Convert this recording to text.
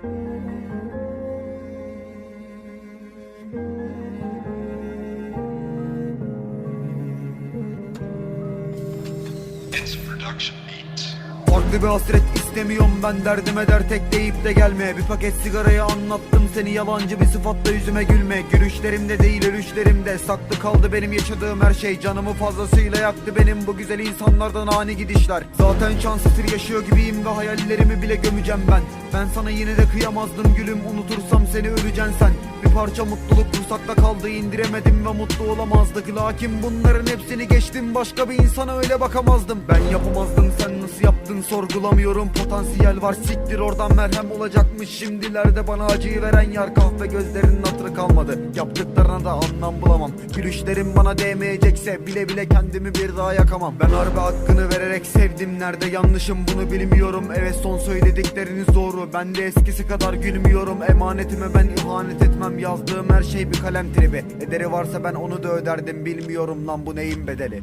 It's production beats. Farklı bir hasret istemiyorum ben derdime dert ekleyip de gelme. Bir paket sigarayı anlattım seni yalancı bir sıfatla yüzüme gülme. Gülüşlerimde değil ölüşlerimde saklı kaldı benim yaşadığım her şey. Canımı fazlasıyla yaktı benim bu güzel insanlardan ani gidişler. Zaten şans esir yaşıyor gibiyim ve hayallerimi bile gömeceğim ben. Ben sana yine de kıyamazdım gülüm unutursam seni öleceksin sen. Bir parça mutluluk kursakta kaldı indiremedim ve mutlu olamazdık. Lakin bunların hepsini geçtim başka bir insana öyle bakamazdım. Ben yapamazdım sen yaptın sorgulamıyorum potansiyel var. Siktir oradan merhem olacakmış. Şimdilerde bana acıyı veren yar kahve gözlerinin hatırı kalmadı. Yaptıklarına da anlam bulamam. Gülüşlerim bana değmeyecekse bile bile kendimi bir daha yakamam. Ben harbi hakkını vererek sevdim. Nerede yanlışım bunu bilmiyorum. Evet son söyledikleriniz doğru. Ben de eskisi kadar gülmüyorum. Emanetime ben ihanet etmem. Yazdığım her şey bir kalem tribi. Ederi varsa ben onu da öderdim. Bilmiyorum lan bu neyin bedeli